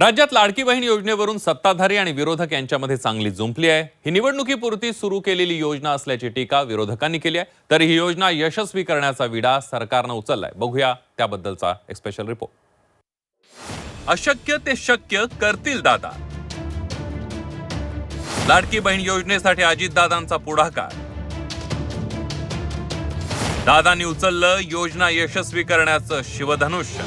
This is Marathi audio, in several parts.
राज्यात लाडकी बहीण योजनेवरून सत्ताधारी आणि विरोधक यांच्यामध्ये चांगली जुंपली आहे. ही निवडणुकीपुरती सुरू केलेली योजना असल्याची टीका विरोधकांनी केली आहे. तर ही योजना यशस्वी करण्याचा विडा सरकारनं उचललाय. बघूया त्याबद्दलचा एक स्पेशल रिपोर्ट अशक्य ते शक्य करतील दादा. लाडकी बहीण योजनेसाठी अजितदादांचा पुढाकार. दादांनी उचललं योजना यशस्वी करण्याचं शिवधनुष्य.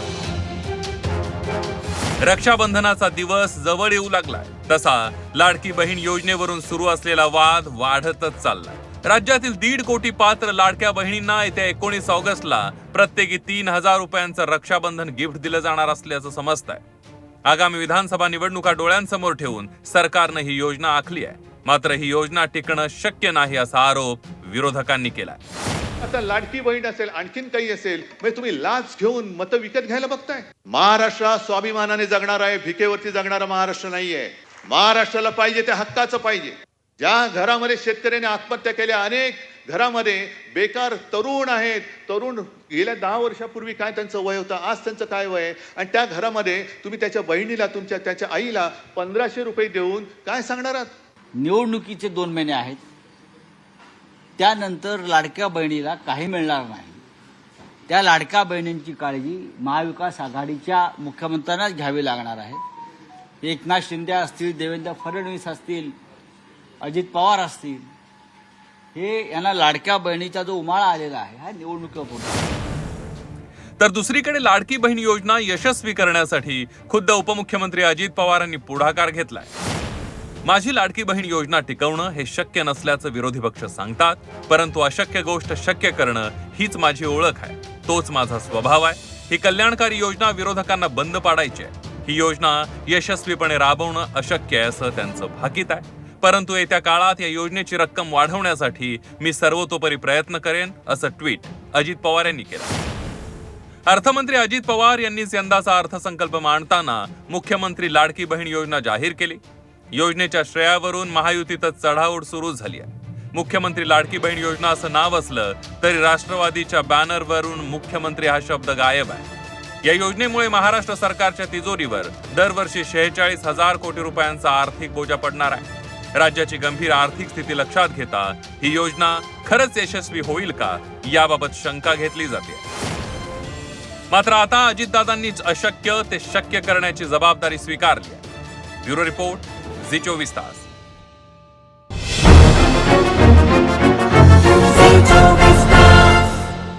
रक्षाबंधनाचा दिवस जवळ येऊ लागलाय. तसा लाडकी बहीण योजनेवरून सुरू असलेला वाद वाढतच चाललाय. राज्यातील दीड कोटी पात्र लाडक्या बहिणींना येत्या एकोणीस ऑगस्टला प्रत्येकी तीन हजार रुपयांचं रक्षाबंधन गिफ्ट दिलं जाणार असल्याचं समजतंय. आगामी विधानसभा निवडणुका डोळ्यांसमोर ठेवून सरकारनं ही योजना आखली आहे. मात्र ही योजना टिकणं शक्य नाही असा आरोप विरोधकांनी केलाय. आता लाडकी बहीण असेल आणखीन काही असेल म्हणजे तुम्ही लाच घेऊन मतं विकत घ्यायला बघताय. महाराष्ट्र स्वाभिमानाने जगणार आहे भिकेवरती जगणारा महाराष्ट्र नाहीये. महाराष्ट्राला पाहिजे ते हक्काचं पाहिजे. ज्या घरामध्ये शेतकऱ्याने आत्महत्या केल्या अनेक घरामध्ये बेकार तरुण आहेत. तरुण गेल्या दहा वर्षापूर्वी काय त्यांचं वय होतं आज त्यांचं काय वय आहे? आणि त्या घरामध्ये तुम्ही त्याच्या बहिणीला तुमच्या त्याच्या आईला पंधराशे रुपये देऊन काय सांगणार आहात? निवडणुकीचे दोन महिने आहेत. त्यानंतर लाडक्या बहिणीला काही मिळणार नाही. त्या लाडक्या बहिणींची काळजी महाविकास आघाडीच्या मुख्यमंत्र्यांनाच घ्यावी लागणार आहे. एकनाथ शिंदे असतील देवेंद्र फडणवीस असतील अजित पवार असतील हे यांना लाडक्या बहिणीचा जो उमाळा आलेला आहे हा निवडणुकीपुढे. तर दुसरीकडे लाडकी बहीण योजना यशस्वी करण्यासाठी खुद्द उपमुख्यमंत्री अजित पवारांनी पुढाकार घेतलाय. माझी लाडकी बहीण योजना टिकवणं हे शक्य नसल्याचं विरोधी पक्ष सांगतात परंतु अशक्य गोष्ट शक्य करणं हीच माझी ओळख आहे. तोच माझा स्वभाव आहे. ही कल्याणकारी योजना विरोधकांना बंद पाडायची आहे. ही योजना यशस्वीपणे राबवणं अशक्य आहे असं त्यांचं भाकीत आहे. परंतु येत्या काळात या योजनेची रक्कम वाढवण्यासाठी मी सर्वतोपरी प्रयत्न करेन असं ट्विट अजित पवार यांनी केलं. अर्थमंत्री अजित पवार यांनीच यंदाचा अर्थसंकल्प मांडताना मुख्यमंत्री लाडकी बहीण योजना जाहीर केली. योजनेच्या श्रेयावरून महायुतीतच चढाओढ सुरू झाली आहे. मुख्यमंत्री लाडकी बहीण योजना असं नाव असलं तरी राष्ट्रवादीच्या बॅनरवरून मुख्यमंत्री हा शब्द गायब आहे. या योजनेमुळे महाराष्ट्र सरकारच्या तिजोरीवर दरवर्षी शेहेचाळीस हजार कोटी रुपयांचा आर्थिक बोजा पडणार आहे. राज्याची गंभीर आर्थिक स्थिती लक्षात घेता ही योजना खरंच यशस्वी होईल का याबाबत शंका घेतली जाते. मात्र आता अजितदादांनीच अशक्य ते शक्य करण्याची जबाबदारी स्वीकारली ब्युरो रिपोर्ट ઝી ચોવીસ તાસ